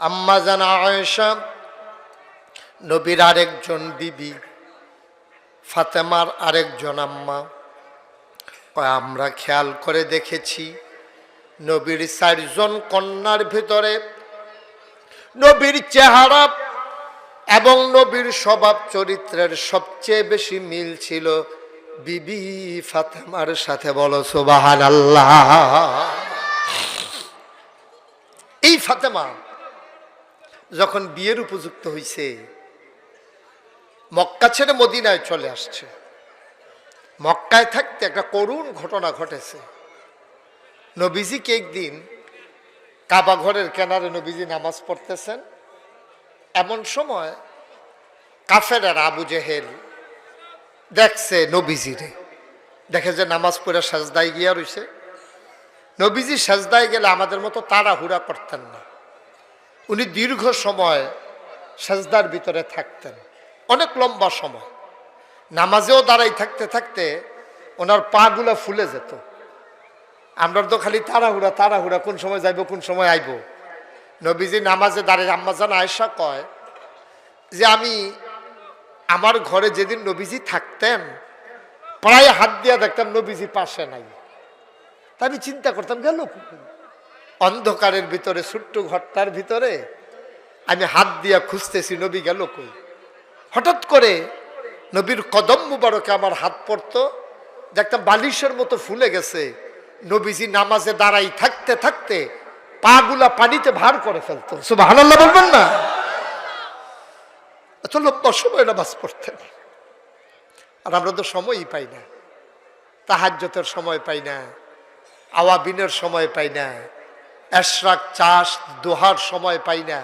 আম্মা জানা আয়েশা, নবীর আরেকজন বিবি, ফাতেমার আরেকজন আম্মা। আমরা খেয়াল করে দেখেছি নবীর চারজন কন্যার ভিতরে নবীর চেহারা এবং নবীর স্বভাব চরিত্রের সবচেয়ে বেশি মিল ছিল বিবি ফাতেমার সাথে। বলো সুবাহান আল্লাহ এই ফাতেমা যখন বিয়ের উপযুক্ত হইছে, মক্কা ছেড়ে মদিনায় চলে আসছে। মক্কায় থাকতে একটা করুণ ঘটনা ঘটেছে। নবীজিকে একদিন কাবা ঘরের কেনারে নবীজি নামাজ পড়তেছেন। এমন সময় কাফের আর আবু জেহেল দেখছে নবীজিরে দেখে যে নামাজ পড়ে সাজদায় গিয়া রইছে। নবীজি সাজদায় গেলে আমাদের মতো তাড়াহুড়া করতেন না। উনি দীর্ঘ সময় সাজদার ভিতরে থাকতেন। অনেক লম্বা সময়। নামাজেও দাঁড়াই থাকতে থাকতে ওনার পাগুলা ফুলে যেত। আমরা তো খালি তাড়াহুড়া তাড়াহুড়া, কোন সময় যাইব, কোন সময় আইব। নবীজি নামাজে দাঁড়িয়ে, আম্মাজান আয়সা কয় যে, আমি আমার ঘরে যেদিন নবীজি থাকতেন, প্রায় হাত দিয়া দেখতাম নবীজি পাশে নাই। তা আমি চিন্তা করতাম, গেল? অন্ধকারের ভিতরে, ছোট্ট ঘরটার ভিতরে আমি হাত দিয়া খুঁজতেছি, নবী গেল কই? হঠাৎ করে নবীর কদম মুবারকে আমার হাত পড়তো দেখতাম বালিশের মতো ফুলে গেছে। নবীজি নামাজে দাঁড়াই থাকতে থাকতে পাগুলা পানিতে ভার করে ফেলতো। সুবাহ বলবেন না? এত লম্বা সময় নামাজ পড়তেন। আর আমরা তো সময়ই পাই না। তাহাজ্যতের সময় পাই না। আওয়াবিনের সময় পাই না। এশরাক চাষ দোহার সময় পাই না।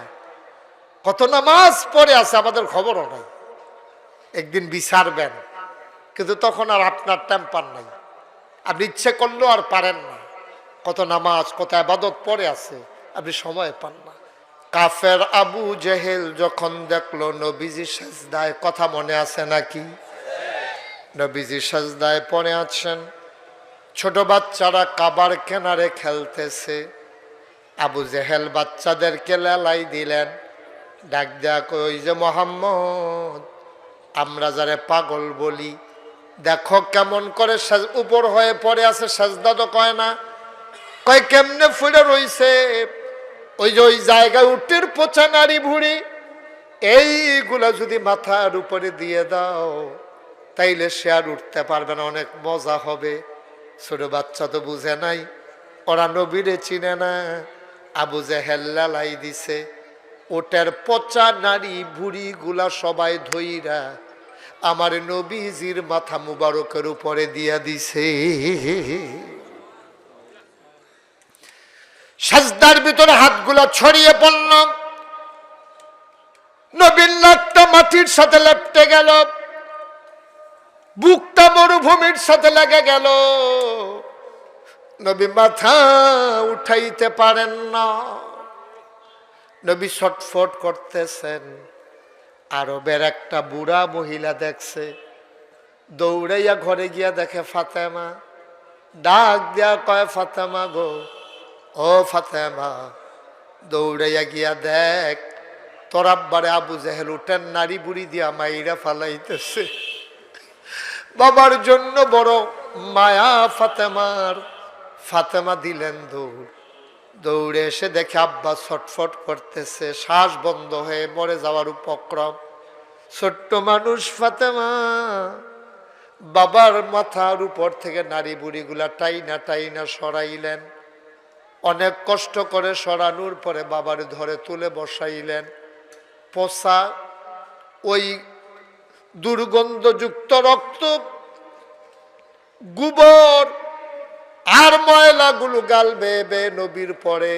কত নামাজ পড়ে আছে, আমাদের খবরও নাই। একদিন বিচারবেন কিন্তু তখন আর আপনার টেম্পার নাই। আপনি ইচ্ছে করলেও আর পারেন না। কত নামাজ, কত আবাদত পড়ে আছে, আপনি সময় পান না। কাফের আবু জেহেল যখন দেখল, নবীজি সাজদায়, কথা মনে আছে নাকি? নবীজি সাজদায় পড়ে আছেন। ছোট বাচ্চারা কাবার কেনারে খেলতেছে। আবু জেহেল বাচ্চাদেরকে লেলাই দিলেন। ডাক দেয়া কই যে মোহাম্মদ, আমরা যারে পাগল বলি, দেখো কেমন করে উপর হয়ে পড়ে আছে, সাজদা তো কয় না। কয়, কেমনে ফুলে রইছে? ওই যে ওই জায়গায় উটের পচা নারী ভুড়ি, এইগুলা যদি মাথার উপরে দিয়ে দাও, তাইলে সে আর উঠতে পারবে না, অনেক মজা হবে। ছোট বাচ্চা তো বুঝে নাই, ওরা নবীরে চিনে না। আবু জেহেল লাই দিছে, ওটার পচা নারী বুড়ি গুলা সবাই ধইরা আমার নবীজির মাথা মুবারকের উপরে দিয়া দিছে। সাজদার ভিতরে হাতগুলা ছড়িয়ে পড়ল। নবীন নাকটা মাটির সাথে লেপটে গেল, বুকটা মরুভূমির সাথে লেগে গেল। নবী মাথা উঠাইতে পারেন না। নবী ছটফট করতেছেন। আরবের একটা বুড়া মহিলা দেখছে। দৌড়াইয়া ঘরে গিয়া দেখে ফাতেমা। ডাক দিয়া কয়, ফাতেমা গো, ও ফাতেমা, দৌড়াইয়া গিয়া দেখ, তোর আব্বারে আবু জেহেল উঠেন, নারী বুড়ি দিয়া মাইরা ফালাইতেছে। বাবার জন্য বড় মায়া ফাতেমার। ফাতেমা দিলেন দৌড়। দৌড়ে এসে দেখে আব্বা ছটফট করতেছে, শ্বাস বন্ধ হয়ে মরে যাওয়ার উপক্রম। ছোট্ট মানুষ ফাতেমা, বাবার মাথার উপর থেকে নারী বুড়িগুলা টাইনা টাইনা সরাইলেন। অনেক কষ্ট করে সরানোর পরে বাবার ধরে তুলে বসাইলেন। পোষা ওই দুর্গন্ধযুক্ত রক্ত, গোবর আর ময়লাগুলো গাল বেয়ে নবীর পরে।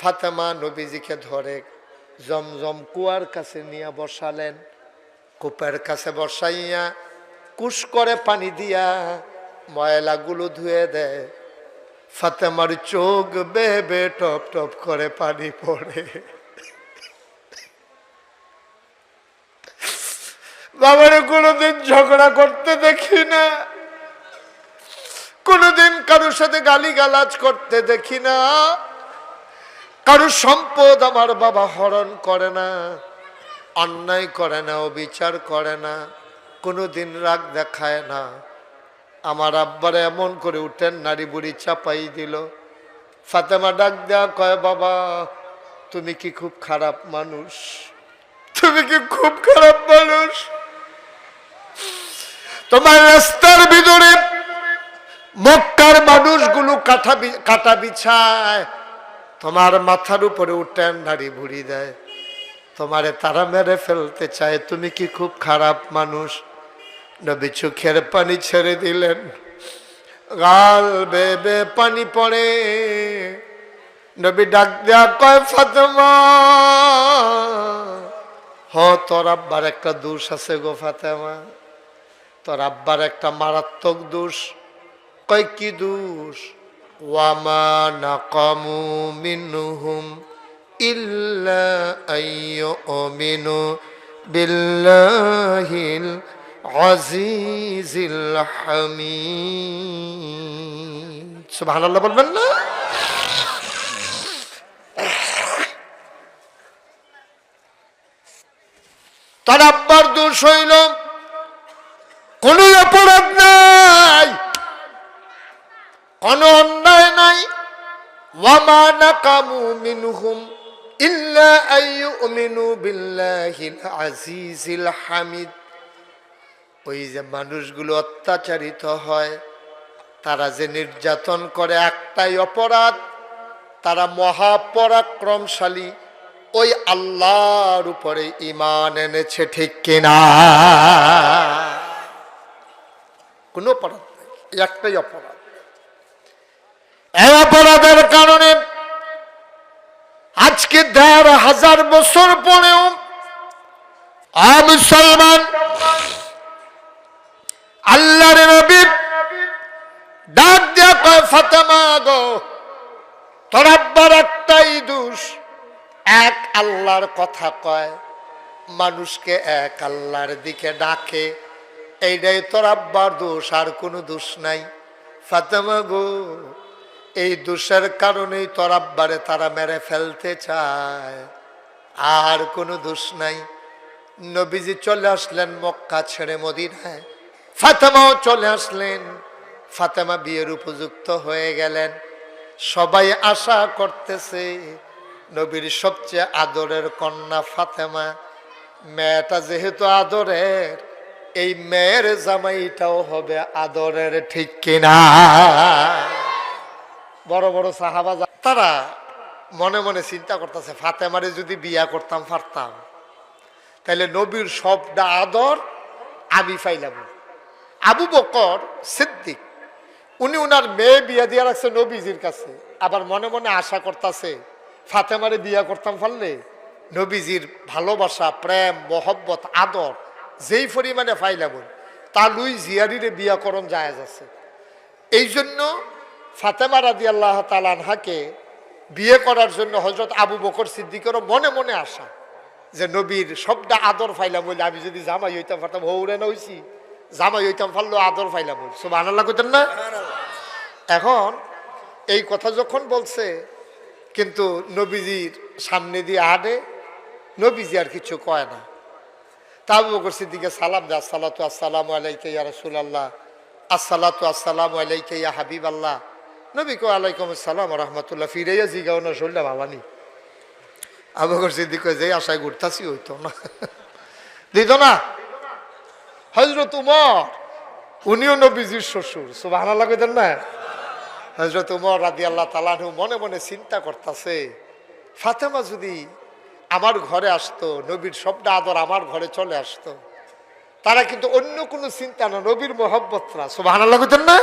ফাতেমা নবীজিকে ধরে জমজম কুয়ার কাছে নিয়ে বসালেন। কূপের কাছে বসাইয়া কুশ করে পানি দিয়া ময়লাগুলো ধুয়ে দেয় ফাতেমার চোখ বেয়ে বেয়ে টপ টপ করে পানি পড়ে। বাবার কোনোদিন ঝগড়া করতে দেখি না। কোনোদিন কারোর সাথে গালি গালাজ করতে দেখি না। কারও সম্পদ আমার বাবা হরণ করে না, অন্যায় করে না, অবিচার করে না কোনো দিন রাগ দেখায় না। আমার আব্বারে এমন করে উঠেন নারী বুড়ি চাপাই দিল। ফাতেমা ডাক দেয়া কয়, বাবা, তুমি কি খুব খারাপ মানুষ? তুমি কি খুব খারাপ মানুষ? তোমার রাস্তার ভিতরে মক্কার মানুষগুলো বি- কাটা বিছায়। তোমার মাথার উপরে উঠেন নারী ভুড়ি দেয়। তোমারে তারা মেরে ফেলতে চায়। তুমি কি খুব খারাপ মানুষ? নবী চোখের পানি ছেড়ে দিলেন। গাল বেবে পানি পড়ে। নবী ডাক দেয়া কয়, ফাতেমা, হ, তোর আব্বার একটা দোষ আছে গো ফাতেমা। তোর আব্বার একটা মারাত্মক দোষ। কয় কি দোষ ওয়ামা ইল্লা বিল্লাহিল আজিজিল হামিদ। সুবহানাল্লাহ বলবেন না? তার আব্বার দোষ হইল কোন অপরাধ কোন অন্যায় নাই। ওয়ামা নাকামু মিনহুম হামিদ। ওই যে মানুষগুলো অত্যাচারিত হয়, তারা যে নির্যাতন করে একটাই অপরাধ, তারা মহাপরাক্রমশালী। ওই আল্লাহর উপরে ইমান এনেছে ঠিক কিনা? কোনো অপরাধ নেই, একটাই অপরাধ। এই অপরাধের কারণে আজকে দেড় হাজার বছর পরেও মুসলমান আল্লাহর নবী ডাক দিয়া ফাতেমা গো, তোর একটাই দোষ। এক আল্লাহর কথা কয়, মানুষকে এক আল্লাহর দিকে ডাকে। এইটাই তোর আব্বার দোষ, আর কোনো দোষ নাই। ফাতেমা গো এই দোষের কারণেই তোর আব্বারে তারা মেরে ফেলতে চায়। আর কোনো দোষ নাই। নবীজি চলে আসলেন মক্কা ছেড়ে মদিনায়। ফাতেমাও চলে আসলেন। ফাতেমা বিয়ের উপযুক্ত হয়ে গেলেন। সবাই আশা করতেছে নবীর সবচেয়ে আদরের কন্যা ফাতেমা। মেয়েটা যেহেতু আদরের, এই মেয়ের জামাইটাও হবে আদরের, ঠিক কিনা? বড় বড় সাহাবা তারা মনে মনে চিন্তা করতেছে, ফাতেমারে যদি বিয়া করতাম পারতাম তাহলে নবীর সবটা আদর আমি পাইলাম। আবু বকর সিদ্দিক, উনি উনার মেয়ে বিয়া দিয়া রাখছে নবীজির কাছে। আবার মনে মনে আশা করতেছে, ফাতেমারে বিয়া করতাম পারলে নবীজির ভালোবাসা, প্রেম, মহব্বত, আদর যেই পরিমাণে পাইলাম, তা লুই জিয়ারিরে বিয়া করণ জায়েজ আছে। এই জন্য ফাতেমা রাদি আল্লাহ তালানহাকে বিয়ে করার জন্য হজরত আবু বকর সিদ্দিকেরও মনে মনে আসা যে নবীর সবটা আদর ফাইলা বলে আমি যদি জামাই হইতাম পারতাম হৌরে না হইছি। জামাই হইতাম পারল আদর ফাইলা বল। সব আনাল্লা করতেন না এখন এই কথা যখন বলছে কিন্তু নবীজির সামনে দিয়ে আডে নবীজি আর কিছু কয় না। তা আবু বকর সিদ্দিকে সালাম দে আসসালাতু আসসালামু আলাইকা ইয়া রাসূলুল্লাহ আসসালাতু আসসালামু আলাইকা ইয়া হাবিবাল্লাহ। নবী কো আলাইকুম আসসালাম রহমতুল্লাহ। ফিরাইয়া জিগাও না শুনলাম ভাবানি আবু বকর সিদ্দিক যে আশায় ঘুরতাছি হইতো না। দিত না। হজরত উমর, উনিও নবীজির শ্বশুর। সুবহানাল্লাহ কইতেন না। হজরত উমর রাদি আল্লাহ তালানহু মনে মনে চিন্তা করতেছে, ফাতেমা যদি আমার ঘরে আসতো, নবীর সবটা আদর আমার ঘরে চলে আসতো, তারা কিন্তু অন্য কোনো চিন্তা না, নবীর মোহব্বত না সুবাহ কইতেন না।